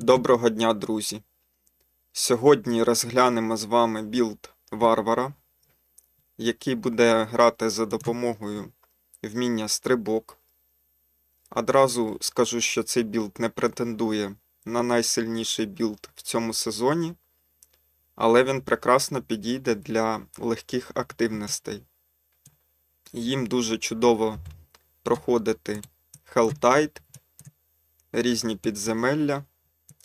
Доброго дня, друзі! Сьогодні розглянемо з вами білд варвара, який буде грати за допомогою вміння стрибок. Одразу скажу, що цей білд не претендує на найсильніший білд в цьому сезоні, але він прекрасно підійде для легких активностей. Їм дуже чудово проходити Helltide, різні підземелля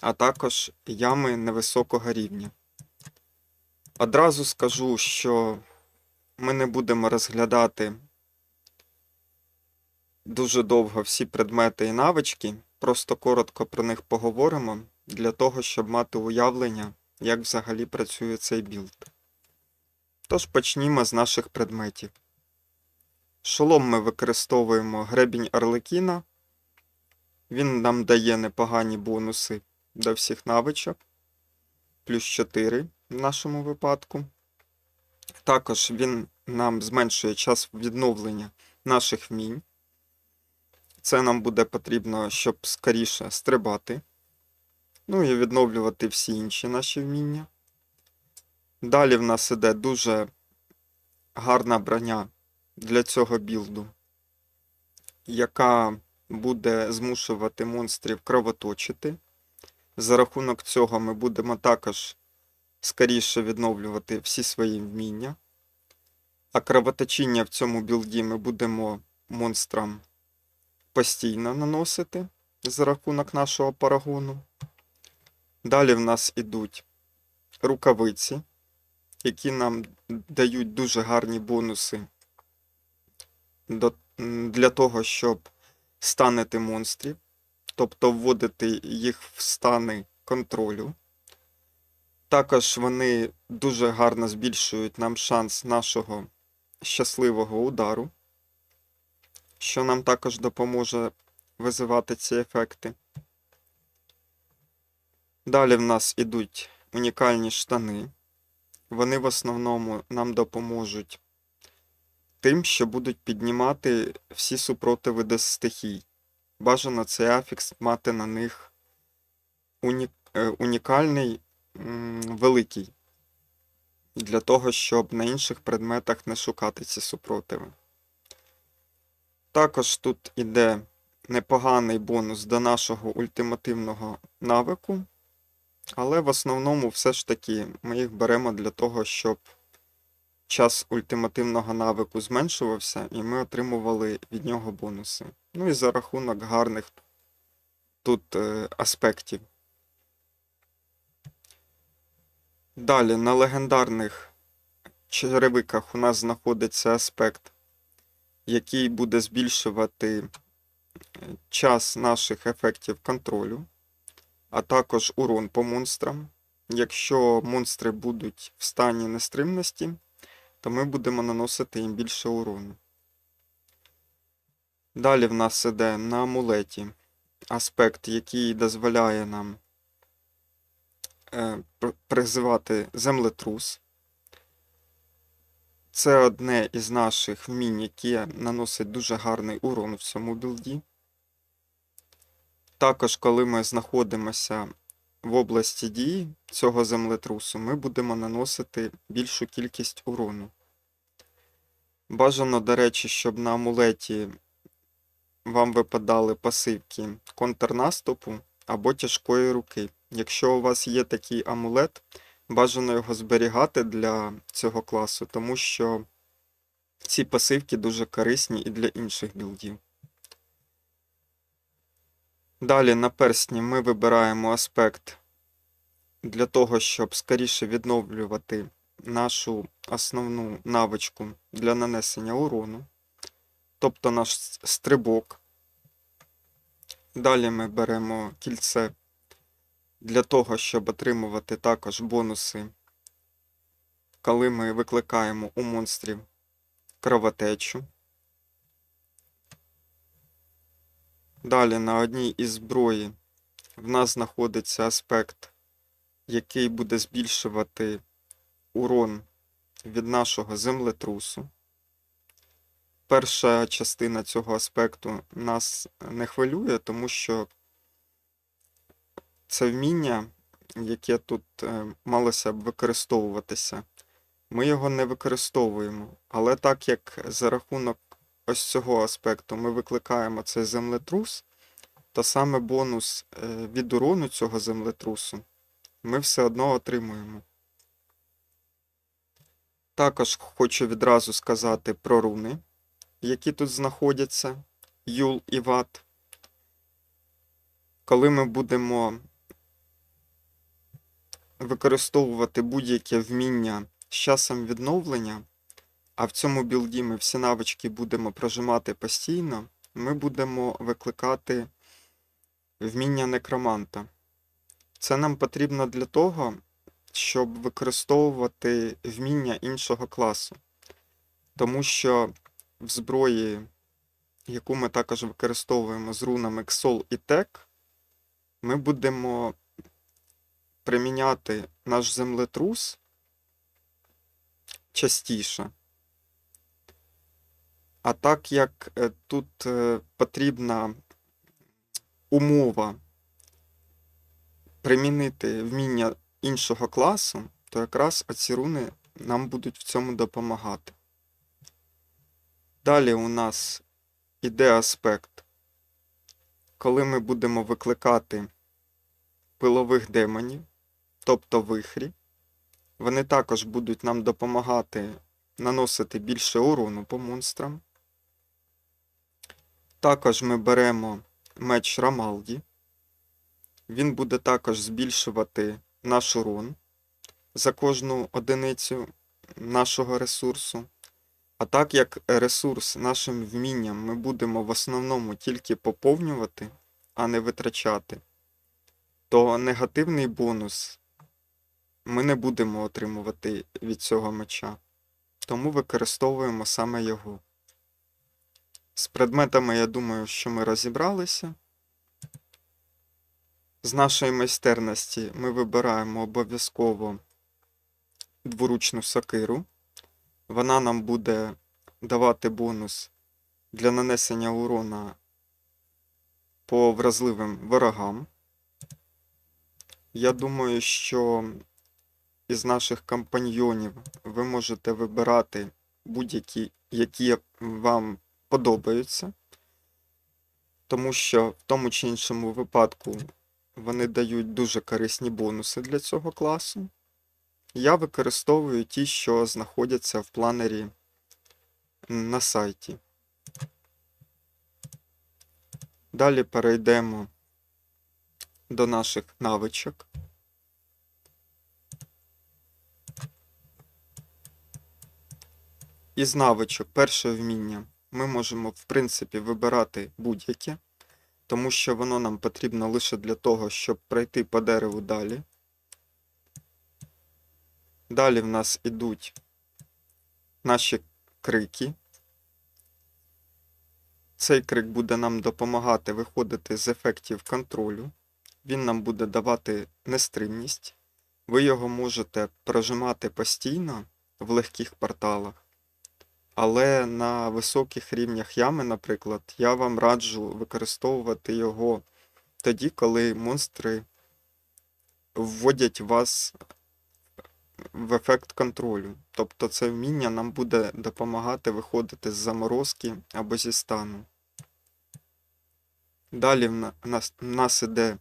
а також ями невисокого рівня. Одразу скажу, що ми не будемо розглядати дуже довго всі предмети і навички, просто коротко про них поговоримо для того, щоб мати уявлення, як взагалі працює цей білд. Тож почнімо з наших предметів. Шолом ми використовуємо гребінь Арлекіна. Він нам дає непогані бонуси до всіх навичок. Плюс 4 в нашому випадку. Також він нам зменшує час відновлення наших вмінь. Це нам буде потрібно, щоб скоріше стрибати. Ну і відновлювати всі інші наші вміння. Далі в нас іде дуже гарна броня для цього білду, яка буде змушувати монстрів кровоточити. За рахунок цього ми будемо також скоріше відновлювати всі свої вміння. А кровоточіння в цьому білді ми будемо монстрам постійно наносити за рахунок нашого парагону. Далі в нас ідуть рукавиці, які нам дають дуже гарні бонуси для того, щоб станити монстрів тобто вводити їх в стани контролю. Також вони дуже гарно збільшують нам шанс нашого щасливого удару, що нам також допоможе визивати ці ефекти. Далі в нас ідуть унікальні штани. Вони в основному нам допоможуть тим, що будуть піднімати всі супротиви до стихій бажано цей афікс мати на них уні... е, унікальний великий, для того, щоб на інших предметах не шукати ці супротиви. Також тут іде непоганий бонус до нашого ультимативного навику, але в основному все ж таки ми їх беремо для того, щоб час ультимативного навику зменшувався, і ми отримували від нього бонуси. Ну і за рахунок гарних тут е, аспектів. Далі на легендарних черевиках у нас знаходиться аспект, який буде збільшувати е, час наших ефектів контролю, а також урон по монстрам. Якщо монстри будуть в стані нестримності, то ми будемо наносити їм більше урону. Далі в нас іде на амулеті аспект, який дозволяє нам е, призивати землетрус. Це одне із наших вмінь, яке наносить дуже гарний урон в цьому білді. Також, коли ми знаходимося в області дії цього землетрусу, ми будемо наносити більшу кількість урону. Бажано, до речі, щоб на амулеті вам випадали пасивки контрнаступу або тяжкої руки. Якщо у вас є такий амулет, бажано його зберігати для цього класу, тому що ці пасивки дуже корисні і для інших білдів. Далі на персні ми вибираємо аспект для того, щоб скоріше відновлювати нашу основну навичку для нанесення урону, тобто наш стрибок. Далі ми беремо кільце для того, щоб отримувати також бонуси, коли ми викликаємо у монстрів кровотечу. Далі на одній із зброї в нас знаходиться аспект, який буде збільшувати урон від нашого землетрусу. Перша частина цього аспекту нас не хвилює, тому що це вміння, яке тут е, малося б використовуватися. Ми його не використовуємо. Але так як за рахунок ось цього аспекту ми викликаємо цей землетрус, то саме бонус е, від урону цього землетрусу ми все одно отримуємо. Також хочу відразу сказати про руни, які тут знаходяться, Юл і Ват. Коли ми будемо використовувати будь-яке вміння з часом відновлення, а в цьому білді ми всі навички будемо прожимати постійно, ми будемо викликати вміння некроманта. Це нам потрібно для того, щоб використовувати вміння іншого класу. Тому що в зброї, яку ми також використовуємо з рунами XOL і TEC, ми будемо приміняти наш землетрус частіше. А так як е, тут е, потрібна умова примінити вміння іншого класу, то якраз оці руни нам будуть в цьому допомагати. Далі у нас іде аспект, коли ми будемо викликати пилових демонів, тобто вихрі, вони також будуть нам допомагати наносити більше урону по монстрам. Також ми беремо меч Рамалді. Він буде також збільшувати наш урон за кожну одиницю нашого ресурсу. А так як ресурс нашим вмінням ми будемо в основному тільки поповнювати, а не витрачати, то негативний бонус ми не будемо отримувати від цього меча. Тому використовуємо саме його. З предметами, я думаю, що ми розібралися. З нашої майстерності ми вибираємо обов'язково дворучну сокиру. Вона нам буде давати бонус для нанесення урона по вразливим ворогам. Я думаю, що із наших компаньйонів ви можете вибирати будь-які, які вам подобаються, тому що в тому чи іншому випадку вони дають дуже корисні бонуси для цього класу. Я використовую ті, що знаходяться в планері на сайті. Далі перейдемо до наших навичок. Із навичок перше вміння ми можемо, в принципі, вибирати будь-яке, тому що воно нам потрібно лише для того, щоб пройти по дереву далі. Далі в нас ідуть наші крики. Цей крик буде нам допомагати виходити з ефектів контролю. Він нам буде давати нестримність. Ви його можете прожимати постійно в легких порталах. Але на високих рівнях ями, наприклад, я вам раджу використовувати його тоді, коли монстри вводять вас в ефект контролю. Тобто це вміння нам буде допомагати виходити з заморозки або зі стану. Далі в нас, в нас іде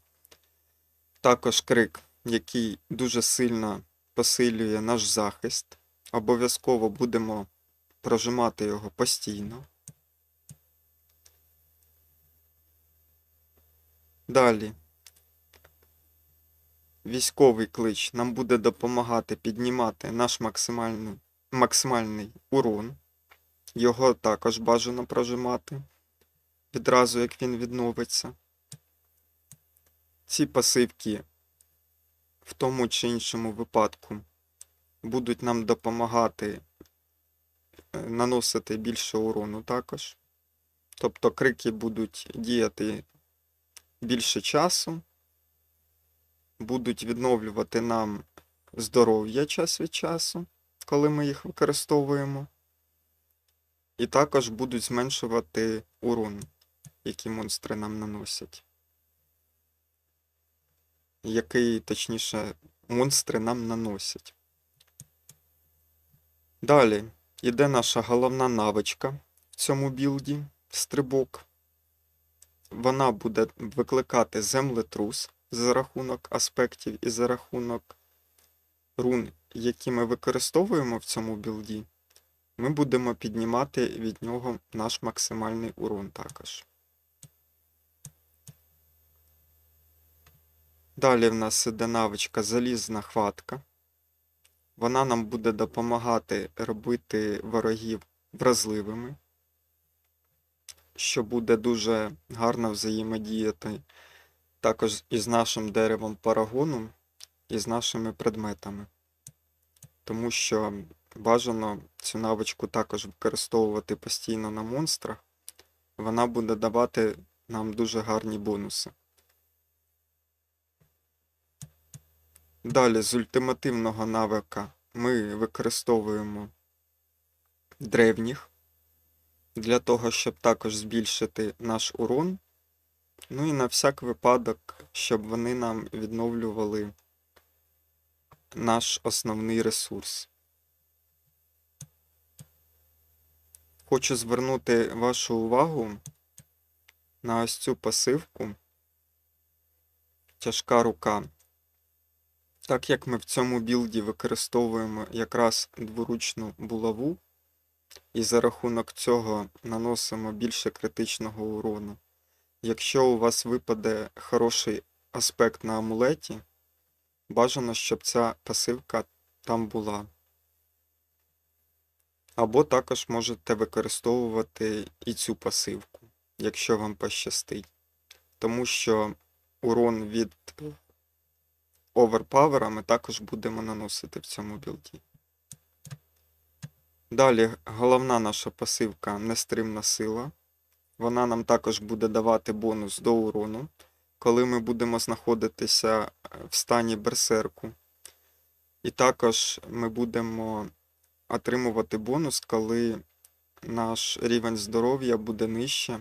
також крик, який дуже сильно посилює наш захист. Обов'язково будемо прожимати його постійно. Далі. Військовий клич нам буде допомагати піднімати наш максимальний, максимальний урон. Його також бажано прожимати відразу, як він відновиться. Ці пасивки в тому чи іншому випадку будуть нам допомагати наносити більше урону також. Тобто крики будуть діяти більше часу, будуть відновлювати нам здоров'я час від часу, коли ми їх використовуємо. І також будуть зменшувати урон, який монстри нам наносять. який, точніше, монстри нам наносять. Далі йде наша головна навичка в цьому білді стрибок. Вона буде викликати землетрус за рахунок аспектів і за рахунок рун, які ми використовуємо в цьому білді. Ми будемо піднімати від нього наш максимальний урон також. Далі в нас іде навичка залізна хватка. Вона нам буде допомагати робити ворогів вразливими, що буде дуже гарно взаємодіяти також із нашим деревом парагону і з нашими предметами. Тому що бажано цю навичку також використовувати постійно на монстрах. Вона буде давати нам дуже гарні бонуси. Далі з ультимативного навика ми використовуємо древніх для того, щоб також збільшити наш урон. Ну і на всяк випадок, щоб вони нам відновлювали наш основний ресурс. Хочу звернути вашу увагу на ось цю пасивку Тяжка рука. Так як ми в цьому білді використовуємо якраз дворучну булаву, і за рахунок цього наносимо більше критичного урону. Якщо у вас випаде хороший аспект на амулеті, бажано, щоб ця пасивка там була. Або також можете використовувати і цю пасивку, якщо вам пощастить. Тому що урон від оверпавера ми також будемо наносити в цьому білді. Далі головна наша пасивка нестримна сила. Вона нам також буде давати бонус до урону, коли ми будемо знаходитися е, в стані берсерку. І також ми будемо отримувати бонус, коли наш рівень здоров'я буде нижче,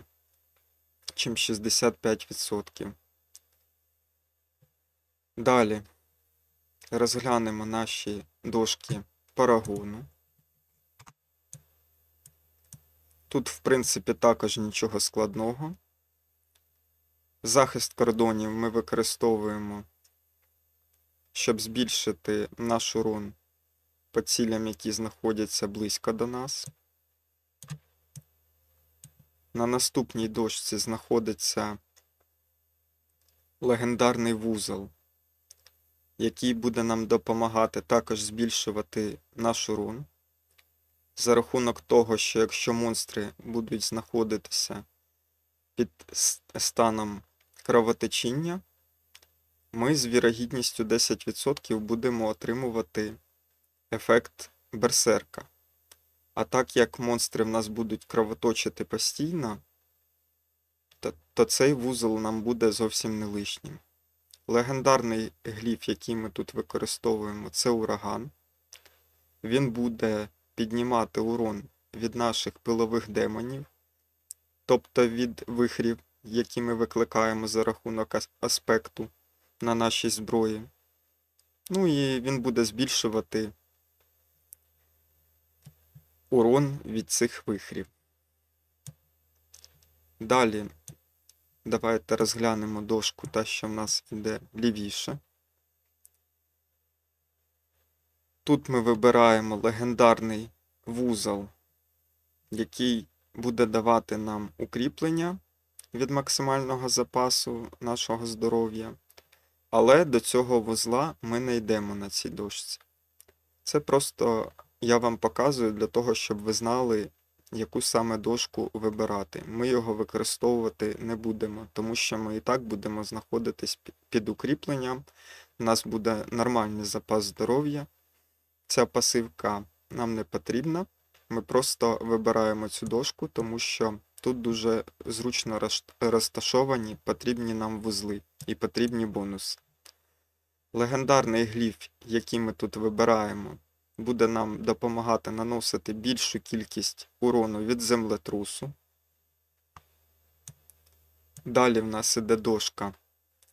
ніж 65%. Далі розглянемо наші дошки парагону. Тут, в принципі, також нічого складного. Захист кордонів ми використовуємо, щоб збільшити наш урон по цілям, які знаходяться близько до нас. На наступній дошці знаходиться легендарний вузол, який буде нам допомагати також збільшувати наш урон. За рахунок того, що якщо монстри будуть знаходитися під станом кровотечіння, ми з вірогідністю 10% будемо отримувати ефект берсерка. А так як монстри в нас будуть кровоточити постійно, то, то цей вузол нам буде зовсім не лишнім. Легендарний гліф, який ми тут використовуємо, це ураган. Він буде піднімати урон від наших пилових демонів, тобто від вихрів, які ми викликаємо за рахунок аспекту на нашій зброї. Ну і він буде збільшувати урон від цих вихрів. Далі давайте розглянемо дошку, та, що в нас йде лівіше. Тут ми вибираємо легендарний вузол, який буде давати нам укріплення від максимального запасу нашого здоров'я. Але до цього вузла ми не йдемо на цій дошці. Це просто я вам показую для того, щоб ви знали, яку саме дошку вибирати. Ми його використовувати не будемо, тому що ми і так будемо знаходитись під укріпленням. У нас буде нормальний запас здоров'я. Ця пасивка нам не потрібна. Ми просто вибираємо цю дошку, тому що тут дуже зручно розташовані потрібні нам вузли і потрібні бонуси. Легендарний гліф, який ми тут вибираємо, буде нам допомагати наносити більшу кількість урону від землетрусу. Далі в нас іде дошка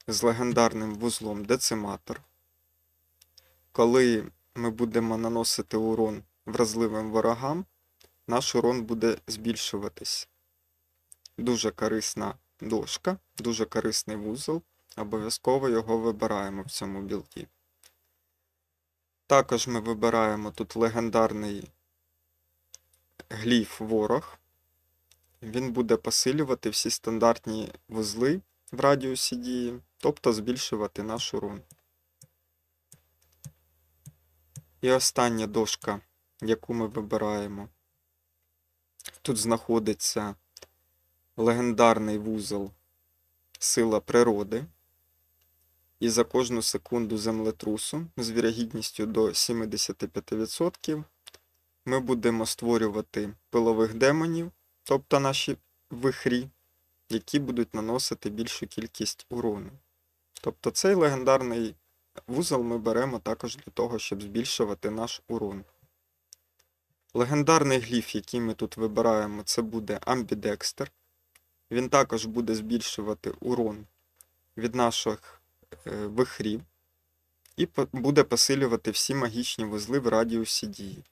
з легендарним вузлом Дециматор. Коли ми будемо наносити урон вразливим ворогам, наш урон буде збільшуватись. Дуже корисна дошка, дуже корисний вузол. Обов'язково його вибираємо в цьому білді. Також ми вибираємо тут легендарний гліф ворог. Він буде посилювати всі стандартні вузли в радіусі дії, тобто збільшувати наш урон. І остання дошка, яку ми вибираємо. Тут знаходиться легендарний вузол Сила природи. І за кожну секунду землетрусу з вірогідністю до 75% ми будемо створювати пилових демонів, тобто наші вихрі, які будуть наносити більшу кількість урону. Тобто цей легендарний вузол ми беремо також для того, щоб збільшувати наш урон. Легендарний гліф, який ми тут вибираємо, це буде Амбідекстер. Він також буде збільшувати урон від наших вихрів і буде посилювати всі магічні вузли в радіусі дії.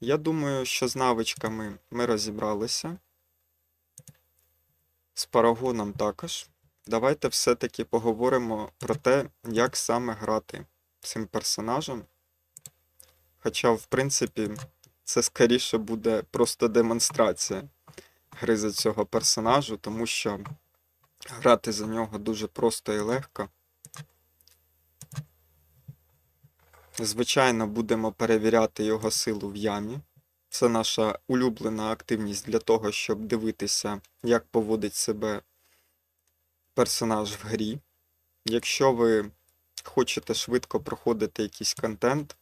Я думаю, що з навичками ми розібралися. З парагоном також. Давайте все-таки поговоримо про те, як саме грати цим персонажем. Хоча, в принципі, це скоріше буде просто демонстрація гри за цього персонажу, тому що грати за нього дуже просто і легко. Звичайно, будемо перевіряти його силу в ямі. Це наша улюблена активність для того, щоб дивитися, як поводить себе персонаж в грі. Якщо ви хочете швидко проходити якийсь контент,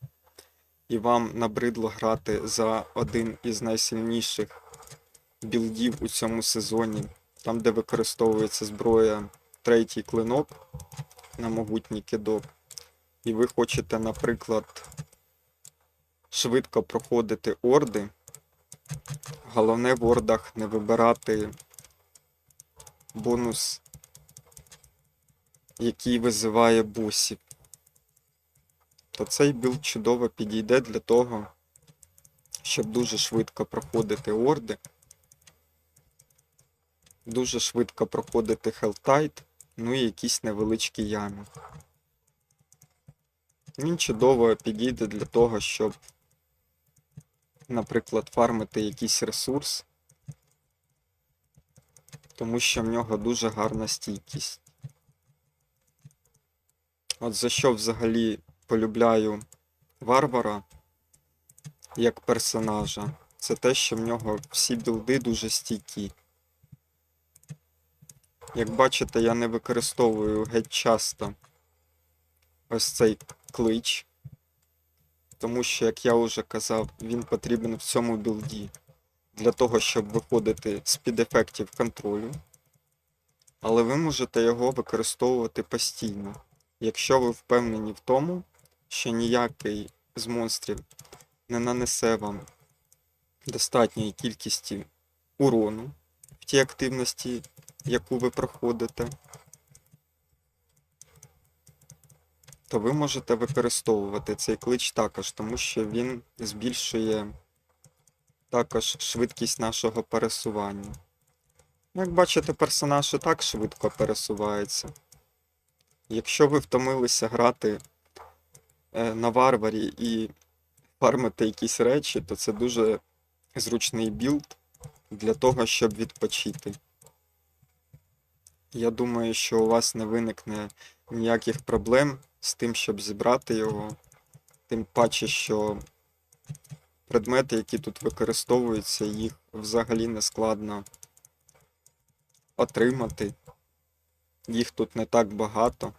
і вам набридло грати за один із найсильніших білдів у цьому сезоні, там, де використовується зброя третій клинок на могутній кидок, і ви хочете, наприклад, швидко проходити орди, головне в ордах не вибирати бонус, який визиває босів. То цей білд чудово підійде для того, щоб дуже швидко проходити орди, дуже швидко проходити Helltide, ну і якісь невеличкі ями. Він чудово підійде для того, щоб, наприклад, фармити якийсь ресурс, тому що в нього дуже гарна стійкість. От за що взагалі полюбляю варвара як персонажа, це те, що в нього всі білди дуже стійкі. Як бачите, я не використовую геть часто ось цей клич, тому що, як я вже казав, він потрібен в цьому білді для того, щоб виходити з під ефектів контролю. Але ви можете його використовувати постійно, якщо ви впевнені в тому, що ніякий з монстрів не нанесе вам достатньої кількості урону в тій активності, яку ви проходите, то ви можете використовувати цей клич також, тому що він збільшує також швидкість нашого пересування. Як бачите, персонаж і так швидко пересувається. Якщо ви втомилися грати е, на варварі і фармити якісь речі, то це дуже зручний білд для того, щоб відпочити. Я думаю, що у вас не виникне ніяких проблем з тим, щоб зібрати його. Тим паче, що предмети, які тут використовуються, їх взагалі не складно отримати. Їх тут не так багато.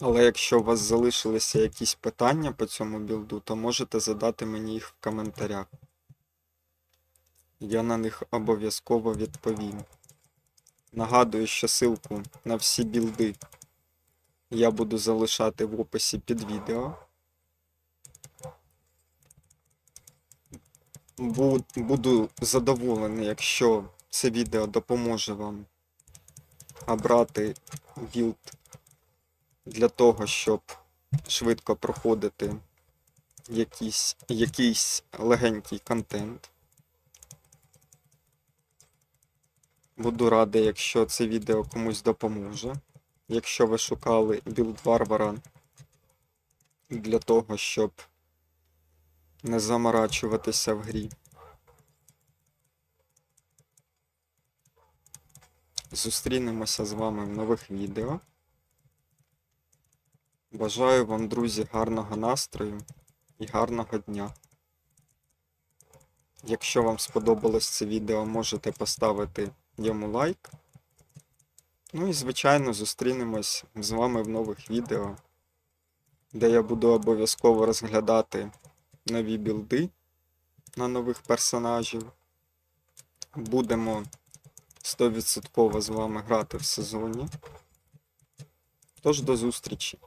Але якщо у вас залишилися якісь питання по цьому білду, то можете задати мені їх в коментарях. Я на них обов'язково відповім. Нагадую, що ссылку на всі білди я буду залишати в описі під відео. Буду задоволений, якщо це відео допоможе вам обрати білд для того, щоб швидко проходити якийсь, якийсь легенький контент. Буду радий, якщо це відео комусь допоможе. Якщо ви шукали білд варвара для того, щоб не заморачуватися в грі. Зустрінемося з вами в нових відео. Бажаю вам, друзі, гарного настрою і гарного дня. Якщо вам сподобалось це відео, можете поставити йому лайк. Ну і, звичайно, зустрінемось з вами в нових відео, де я буду обов'язково розглядати нові білди на нових персонажів. Будемо 100% з вами грати в сезоні. Тож до зустрічі!